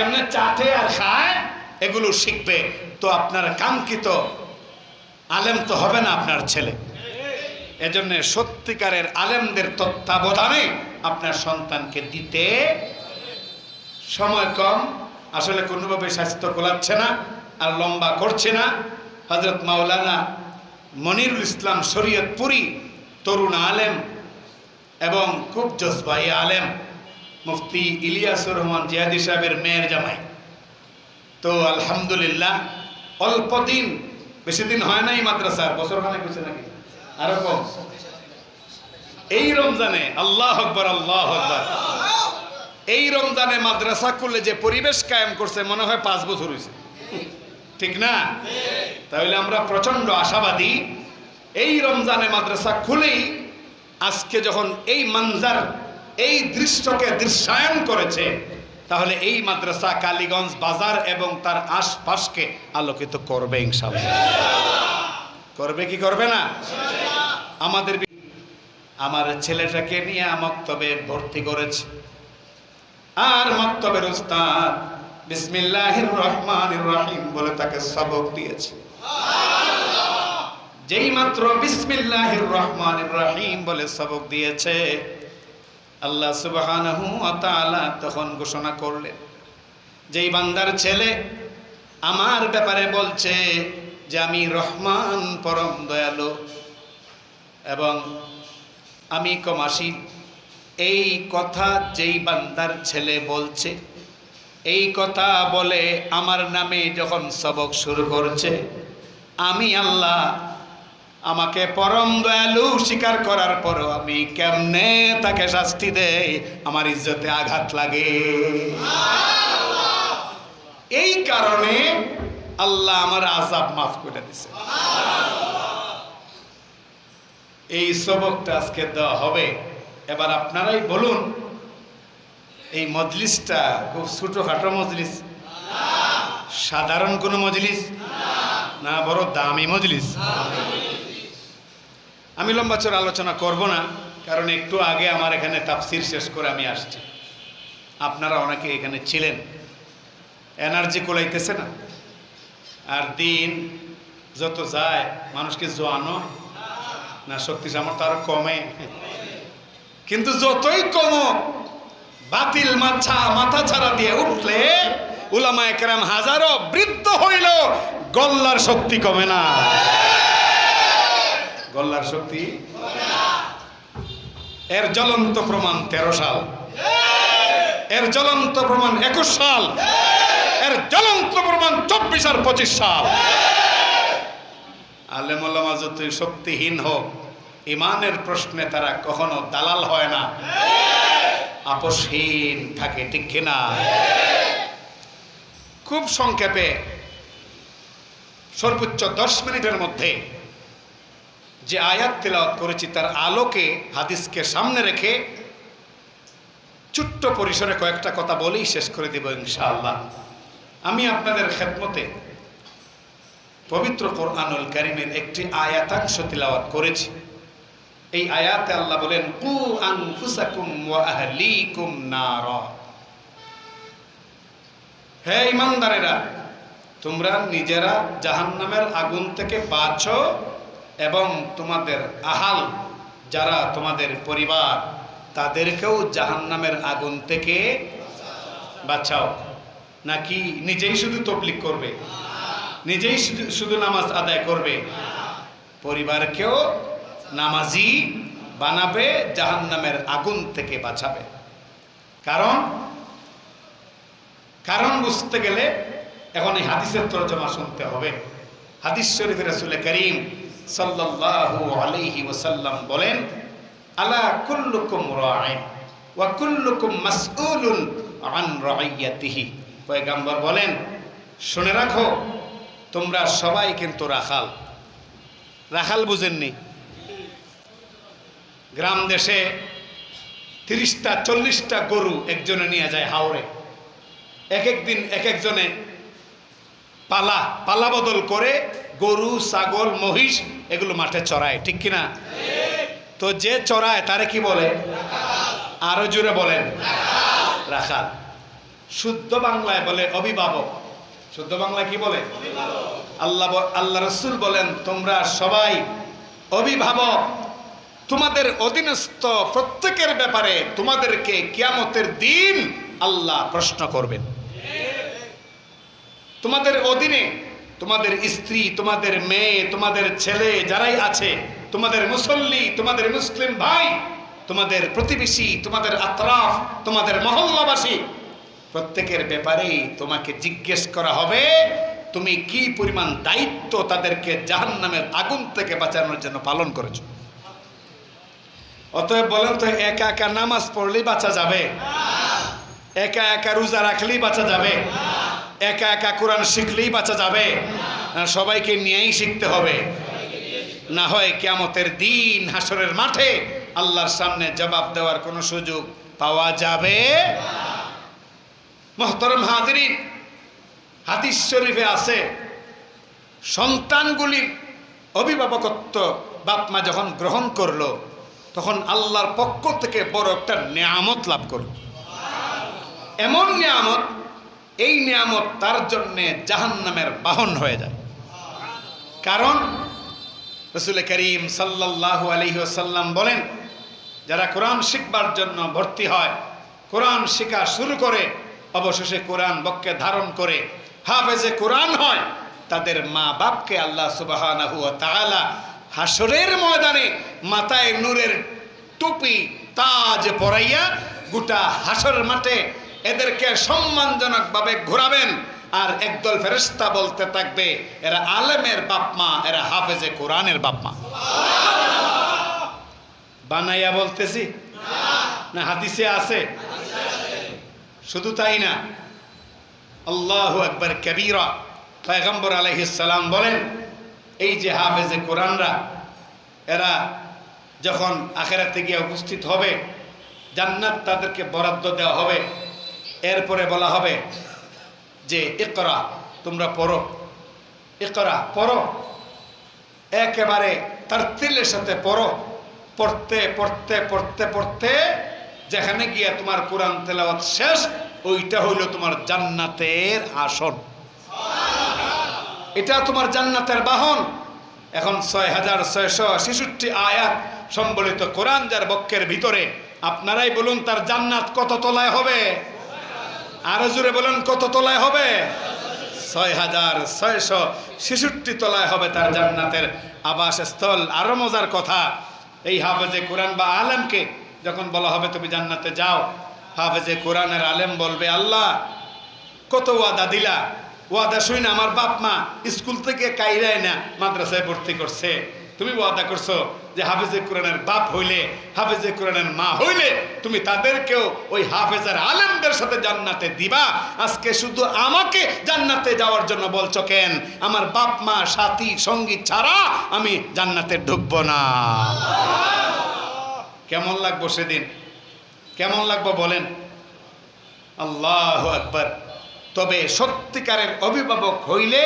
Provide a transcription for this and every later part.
কেমনে চাটে আর খায়, এগুলো শিখবে। তো আপনার কাঙ্ক্ষিত আলেম তো হবে না আপনার ছেলে। এজন্য সত্যিকারের আলেমদের তত্ত্বাবধানে আপনার সন্তানকে দিতে সময় কম। আসলে কোনোভাবে স্বাস্থ্য কোলাচ্ছে না আর লম্বা করছে না। হজরত মাওলানা মনিরুল ইসলাম শরীয়তপুরি তরুণ আলেম এবং খুব জজবাই আলেম মুফতি ইলিয়াসুর রহমান জিয়াদি সাহেবের মেয়ের জামাই। তো আলহামদুলিল্লাহ, অল্প দিন, বেশি দিন হয় নাই মাদ্রাসার বছর খানেক হয়েছে নাকি? আরও কম। এই রমজানে, আল্লাহ আকবর আল্লাহ আকবর। এই রমজানে মাদ্রাসা খুলে যে পরিবেশ কায়েম করছে, মনে হয় পাঁচ বছর হয়েছে। ঠিক না? তাহলে আমরা প্রচণ্ড আশাবাদী, এই রমজানে মাদ্রাসা খুলেই আজকে যখন এই মঞ্জার এই দৃশ্যকে দৃশ্যায়ন করেছে, তাহলে এই মাদ্রাসা কালীগঞ্জ বাজার এবং তার আশপাশকে আলোকিত করবে ইনশাআল্লাহ। করবে কি করবে না? আমাদের আমার ছেলেটাকে নিয়ে মক্তবে ভর্তি করেছে। আর মক্তবের উস্তাদ বিসমিল্লাহির রহমানির রহিম বলে তাকে সবক দিয়েছে। যেই মাত্র বিসমিল্লাহির রহমানির রহিম বলে সবক দিয়েছে আল্লাহ তাআলা তখন ঘোষণা করলেন, যেই বান্দার ছেলে আমার ব্যাপারে বলছে যে আমি রহমান, পরম দয়ালু এবং আমি কমাসি এই কথা যেই বান্দার ছেলে বলছে, এই কথা বলে আমার নামে যখন সবক শুরু করছে, আমি আল্লাহ আমাকে পরম দয়ালু স্বীকার করার পরও আমি কেমনে তাকে শাস্তি দেই? আমার ইজ্জতে আঘাত লাগে। এই কারণে আল্লাহ আমার আজাব মাফ করে দিছে। এই সবকটা আজকে দেওয়া হবে। এবার আপনারাই বলুন, এই মজলিসটা খুব ছোটোখাটো মজলিস। সাধারণ কোনো মজলিস? না, বড় দামি মজলিস। আমি লম্বা চোর আলোচনা করব না, কারণ একটু আগে আমার এখানে তাফসির শেষ করে আমি আসছি। আপনারা অনেকে এখানে ছিলেন। এনার্জি কোলাইতেছে না। আর দিন যত যায়, মানুষকে জোয়ানো না, শক্তি সামর্থ্য আরও কমে। কিন্তু যতই কমো বাতিল মাছা, মাথা ছাড়া দিয়ে উঠলে উলামা একরাম হাজারো বৃদ্ধ হইল গল্লার শক্তি কমে না। গল্লার শক্তি? এর জ্বলন্ত প্রমাণ তেরো সাল। এর জ্বলন্ত প্রমাণ একুশ সাল। এর জ্বলন্ত প্রমাণ চব্বিশ আর পঁচিশ সাল। আলেমা যতই শক্তিহীন হোক, ইমানের প্রশ্নে তারা কখনো দালাল হয় না। আপসহীন থাকে, ঠিক কিনা? খুব সংক্ষেপে সর্বোচ্চ দশ মিনিটের মধ্যে যে আয়াত তেলাওয়াত করেছি, তার আলোকে হাদিসকে সামনে রেখে ছোট্ট পরিসরে কয়েকটা কথা বলেই শেষ করে দেব ইনশাআল্লাহ। আমি আপনাদের খেদমতে পবিত্র কোরআনুল কারিমের একটি আয়াতাংশ তিলাওয়াত করেছি। এই আয়াতে আল্লাহ বলেন, কু আনফুসাকুম ওয়া আহলিকুম নারা। হে ইমানদারেরা, তোমরা নিজেরা জাহান্নামের আগুন থেকে বাঁচো। এবং তোমাদের আহাল, যারা তোমাদের পরিবার, তাদেরকেও জাহান্নামের আগুন থেকে বাঁচাও। নাকি নিজেই শুধু তবলিক করবে? নিজেই শুধু নামাজ আদায় করবে? পরিবারকেও নামাজি বানাবে, জাহান্নামের আগুন থেকে বাঁচাবে। কারণ কারণ বুঝতে গেলে এখন এই হাদিসের তর্জমা শুনতে হবে। হাদিস শরীফের রাসূল করিম সাল্লাল্লাহু আলাইহি ওয়াসাল্লাম বলেন, আলা কুল্লুকুম ওয়া কুল্লুকুম মাসউলুন আন বলেন, শুনে রাখো, তোমরা সবাই কিন্তু রাখাল। রাখাল বুঝেননি। গ্রাম দেশে তিরিশটা, চল্লিশটা গরু একজনে নিয়ে যায় হাওড়ে এক এক দিন এক একজনে পালা পালা বদল করে গরু, ছাগল, মহিষ এগুলো মাঠে চড়ায়, ঠিক কিনা? তো যে চড়ায়, তারে কি বলে? আরও জোরে বলেন। রাখাল। শুদ্ধ বাংলায় বলে অভিভাবক। শুদ্ধ বাংলায় কি বলে? আল্লাহ আল্লাহ রসুল বলেন, তোমরা সবাই অভিভাবক। তোমাদের অধীনস্থ প্রত্যেকের ব্যাপারে তোমাদেরকে কিয়ামতের দিন আল্লাহ প্রশ্ন করবেন। তোমাদের অধীনে তোমাদের স্ত্রী, তোমাদের মেয়ে, তোমাদের ছেলে যারাই আছে, তোমাদের মুসল্লি, তোমাদের মুসলিম ভাই, তোমাদের প্রতিবেশী, তোমাদের আতরাফ, তোমাদের মহল্লাবাসী, প্রত্যেকের ব্যাপারেই তোমাকে জিজ্ঞেস করা হবে, তুমি কি পরিমাণ দায়িত্ব তাদেরকে জাহান্নামের আগুন থেকে বাঁচানোর জন্য পালন করেছ? অতএব বলেন তো, একা একা নামাজ পড়লেই বাঁচা যাবে? একা একা রোজা রাখলেই বাঁচা যাবে? একা একা কোরআন শিখলেই বাঁচা যাবে? না, সবাইকে নিয়েই শিখতে হবে। না হয় কেয়ামতের দিন হাসরের মাঠে আল্লাহর সামনে জবাব দেওয়ার কোনো সুযোগ পাওয়া যাবে? মোহতরম হাজরিন, হাদিস শরীফে আছে, সন্তানগুলির অভিভাবকত্ব বাপ মা যখন গ্রহণ করল, তখন আল্লাহর পক্ষ থেকে বড় একটা নিয়ামত লাভ করল। এমন নিয়ামত এই নিয়ামত তার জন্যে জাহান্নামের বাহন হয়ে যায়। কারণ রসুল করিম সাল্লাল্লাহু আলাইহি ওয়াসাল্লাম বলেন, যারা কোরআন শিখবার জন্য ভর্তি হয়, কোরআন শেখা শুরু করে, অবশেষে কোরআন বক্কে ধারণ করে, হাফেজে কোরআন হয়, তাদের মা বাপকে আল্লাহ ওয়া হাসরের ময়দানে মাথায় নূরের টুপি তাজ পরাইয়া গোটা হাসর মাঠে এদেরকে সম্মানজনকভাবে ঘোরাবেন। আর একদল ফেরেশতা বলতে থাকবে, এরা আলেমের বাপমা এরা হাফেজে কোরআনের বাপমা বানাইয়া বলতেছি? না, হাদিসে আছে। শুধু তাই না। আল্লাহু একবার কবিরা। পয়গম্বর আলাইহিস সালাম বলেন, এই যে হাফেজে কোরআনরা, এরা যখন আখেরাতে গিয়ে উপস্থিত হবে, জান্নাত তাদেরকে বরাদ্দ দেওয়া হবে। এরপরে বলা হবে যে, ইকরা, তোমরা পড়ো। ইকরা, পড়ো। একেবারে তার তিলের সাথে পড়ো। পড়তে পড়তে পড়তে পড়তে যেখানে গিয়ে তোমার কোরআন তেলাওয়াত শেষ, ওইটা হইল তোমার জান্নাতের আসন। এটা তোমার জান্নাতের বাহন। এখন ছয় হাজার ছয়শো ছেষট্টি আয়াত সম্বলিত কোরআন যার বক্ষের ভিতরে, আপনারাই বলুন তার জান্নাত কত তলায় হবে? আরও জুড়ে বলেন, কত তলায় হবে? ছয় হাজার ছয়শো ছেষট্টি তলায় হবে তার জান্নাতের আবাসস্থল। আরও মজার কথা, এই হাফেজে কোরআন বা আলেমকে যখন বলা হবে তুমি জান্নাতে যাও, হাফেজে কোরআনের আলেম বলবে, আল্লাহ, কত ওয়াদা দিলা। ওয়াদা শুই না আমার বাপ মা স্কুল থেকে কাইরায় না, মাদ্রাসায় ভর্তি করছে। তুমি ওয়াদা করছ যে হাফেজে কোরআনের বাপ হইলে, হাফেজে কোরআনের মা হইলে তুমি তাদেরকেও ওই হাফেজের আলেমদের সাথে জান্নাতে দিবা। আজকে শুধু আমাকে জান্নাতে যাওয়ার জন্য বলছো কেন? আমার বাপ, মা, সাথী, সঙ্গী ছাড়া আমি জান্নাতে ঢুকবো না। কেমন লাগবো সেদিন? কেমন লাগবো বলেন? আল্লাহ আকবার। তবে সত্যিকারের অভিভাবক হইলে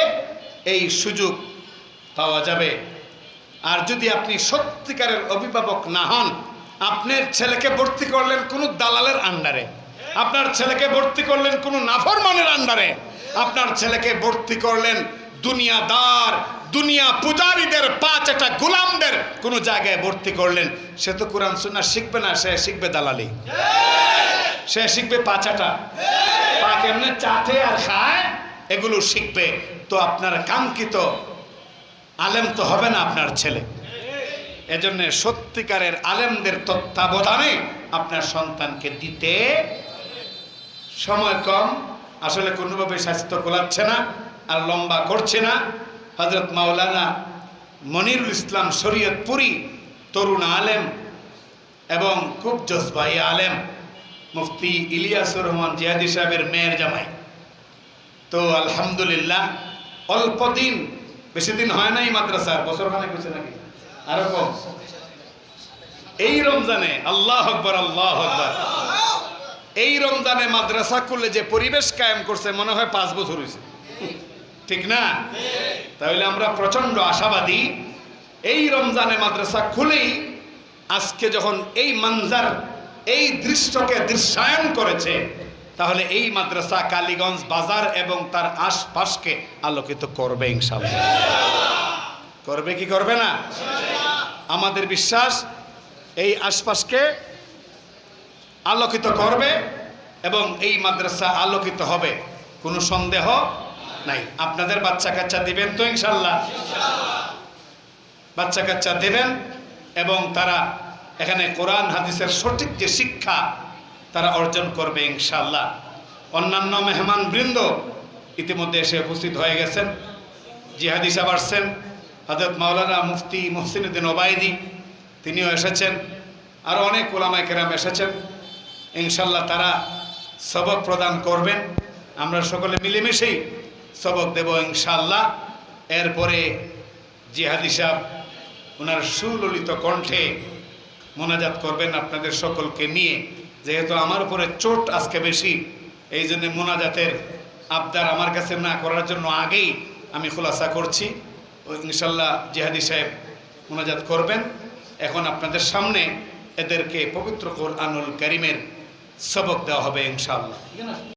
এই সুযোগ পাওয়া যাবে। আর যদি আপনি সত্যিকারের অভিভাবক না হন, আপনার ছেলেকে ভর্তি করলেন কোনো দালালের আন্ডারে, আপনার ছেলেকে ভর্তি করলেন কোনো নাফরমানের আন্ডারে, আপনার ছেলেকে ভর্তি করলেন দুনিয়াদার, দুনিয়া পূজারীদের পাঁচ একটা গোলামদের কোনো জায়গায় ভর্তি করলেন। সে তো কোরআন সুন্না শিখবে না, সে শিখবে দালালি। সে শিখবে পাচাটা। পা কেমনে চাটে আর খায়, এগুলো শিখবে। তো আপনার কাঙ্ক্ষিত আলেম তো হবে না আপনার ছেলে। এজন্য সত্যিকারের আলেমদের তত্ত্বাবধানে আপনার সন্তানকে দিতে সময় কম। আসলে কোনোভাবে স্বাস্থ্য গোলাচ্ছে না আর লম্বা করছে না। হজরত মাওলানা মনিরুল ইসলাম শরীয়তপুরি তরুণ আলেম এবং খুব জজবাই আলেম মুফতি ইলিয়াসুর রহমান জিয়াদি সাহেবের মেয়ের জামাই। তো আলহামদুলিল্লাহ, অল্প দিন বেশি দিন হয় নাই মাদ্রাসার বছর খানে হয়েছে নাকি? আরও কম। এই রমজানে আল্লাহ আকবর আল্লাহ আকবর। এই রমজানে মাদ্রাসা খুললে যে পরিবেশ কায়েম করছে, মনে হয় পাঁচ বছর হয়েছে। ঠিক না? তাহলে আমরা প্রচণ্ড আশাবাদী। এই রমজানে মাদ্রাসা খুলেই আজকে যখন এই মানজার এই দৃশ্যকে দৃশ্যায়ন করেছে তাহলে এই মাদ্রাসা কালীগঞ্জ বাজার এবং তার আশপাশকে আলোকিত করবে ইনশাল্লাহ করবে কি করবে না? আমাদের বিশ্বাস, এই আশপাশকে আলোকিত করবে এবং এই মাদ্রাসা আলোকিত হবে। কোনো সন্দেহ নাই। আপনাদের বাচ্চা কাচ্চা দিবেন তো ইনশাল্লাহ বাচ্চা কাচ্চা দেবেন এবং তারা এখানে কোরআন, হাদিসের সঠিক যে শিক্ষা তারা অর্জন করবে ইনশাল্লাহ অন্যান্য মেহমান বৃন্দ ইতিমধ্যে এসে উপস্থিত হয়ে গেছেন। জিহাদি সাহেব আসছেন হজরত মাওলানা মুফতি মুহসিনুদ্দিন ওবায়দি, তিনিও এসেছেন। আরও অনেক ওলামায় কেরাম এসেছেন। ইনশাল্লাহ তারা সবক প্রদান করবেন। আমরা সকলে মিলেমিশেই সবক দেব ইনশাল্লাহ এরপরে জিহাদি সাহেব ওনার সুললিত কণ্ঠে মোনাজাত করবেন আপনাদের সকলকে নিয়ে। যেহেতু আমার উপরে চোট আজকে বেশি, এই জন্যে মোনাজাতের আবদার আমার কাছে না করার জন্য আগেই আমি খোলাসা করছি। ইনশাল্লাহ জিহাদি সাহেব মোনাজাত করবেন। এখন আপনাদের সামনে এদেরকে পবিত্র কোরআনুল করিমের সবক দেওয়া হবে ইনশাল্লাহ।